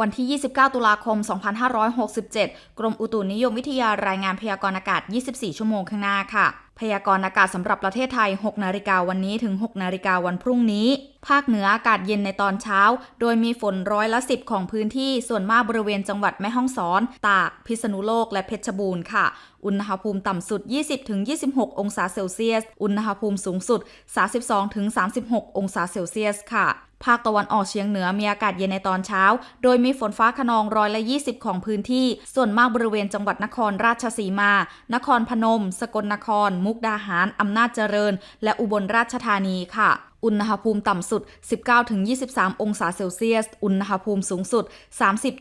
วันที่ 29 ตุลาคม 2567 กรมอุตุนิยมวิทยารายงานพยากรณ์อากาศ 24 ชั่วโมงข้างหน้าค่ะ พยากรณ์อากาศสำหรับประเทศไทย 6 นาฬิกาวันนี้ถึง 6 นาฬิกาวันพรุ่งนี้ ภาคเหนืออากาศเย็นในตอนเช้า โดยมีฝนร้อยละ 10 ของพื้นที่ ส่วนมากบริเวณจังหวัดแม่ฮ่องสอน ตาก พิษณุโลก และเพชรบูรณ์ค่ะ อุณหภูมิต่ำสุด 20-26 องศาเซลเซียส อุณหภูมิสูงสุด 32-36 องศาเซลเซียสค่ะ ภาคตะวันออกเฉียงเหนือมีอากาศเย็นในตอนเช้า โดยมีฝนฟ้าขนองร้อยละ 20 ของพื้นที่ ส่วนมากบริเวณจังหวัดนครราชสีมา นครพนม สกลนคร มุกดาหาร อำนาจเจริญ และอุบลราชธานีค่ะอุณหภูมิต่ำสุด 19-23 องศาเซลเซียส อุณหภูมิสูงสุด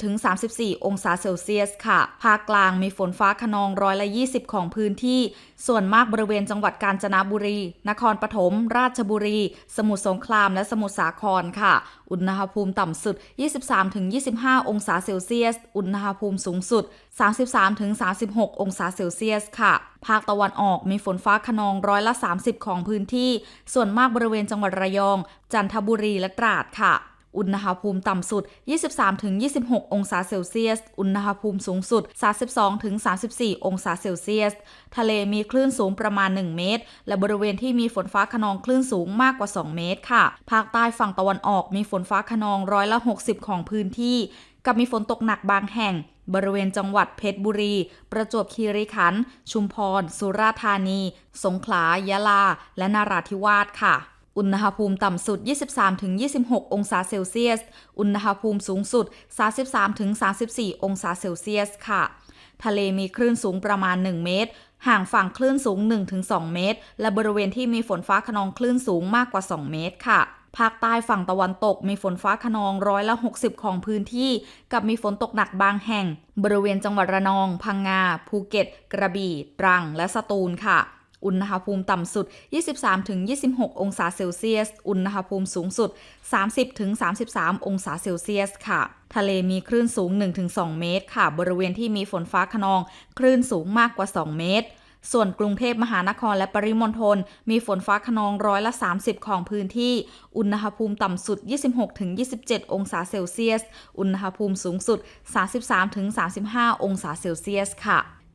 30-34 องศาเซลเซียส ค่ะ ภาคกลางมีฝนฟ้าขนองร้อยละ 20 ของพื้นที่ ส่วนมากบริเวณจังหวัดกาญจนบุรี นครปฐม ราชบุรี สมุทรสงคราม และสมุทรสาครค่ะ อุณหภูมิต่ำสุด 23-25 องศาเซลเซียส อุณหภูมิสูงสุด 33-36 องศาเซลเซียสค่ะ ภาคตะวันออกมีฝนฟ้าขนองร้อยละ 30 ของพื้นที่ ส่วนมากบริเวณจังหวัดระยอง จันทบุรีและตราดค่ะ อุณหภูมิต่ำสุด 23-26 องศาเซลเซียส อุณหภูมิสูงสุด 32-34 องศาเซลเซียส ทะเลมีคลื่นสูงประมาณ 1 เมตร และบริเวณที่มีฝนฟ้าขนองคลื่นสูงมากกว่า 2 เมตรค่ะ ภาคใต้ฝั่งตะวันออกมีฝนฟ้าขนองร้อยละ 60 ของพื้นที่ กับมีฝนตกหนักบางแห่งบริเวณจังหวัดเพชรบุรี ประจวบคีรีขันธ์ ชุมพร สุราษฎร์ธานี สงขลา ยะลา และนาราธิวาสค่ะ อุณหภูมิต่ำสุด 23-26 องศาเซลเซียส อุณหภูมิสูงสุด 33-34 องศาเซลเซียสค่ะ ทะเลมีคลื่นสูงประมาณ 1 เมตร ห่างฝั่งคลื่นสูง 1-2 เมตร และบริเวณที่มีฝนฟ้าขนองคลื่นสูงมากกว่า 2 เมตรค่ะภาคใต้ฝั่งตะวันตกมีฝนฟ้าขนองร้อยละ 60 ของพื้นที่ กับมีฝนตกหนักบางแห่ง บริเวณจังหวัดระนอง พังงา ภูเก็ต กระบี่ ตรัง และสตูลค่ะ อุณหภูมิต่ำสุด 23-26 องศาเซลเซียส อุณหภูมิสูงสุด 30-33 องศาเซลเซียสค่ะ ทะเลมีคลื่นสูง 1-2 เมตรค่ะ บริเวณที่มีฝนฟ้าขนอง คลื่นสูงมากกว่า 2 เมตรส่วนกรุงเทพมหานครและปริมณฑลมีฝนฟ้าขนองร้อยละ 30 ของพื้นที่ อุณหภูมิต่ำสุด 26-27 องศาเซลเซียส อุณหภูมิสูงสุด 33-35 องศาเซลเซียสค่ะ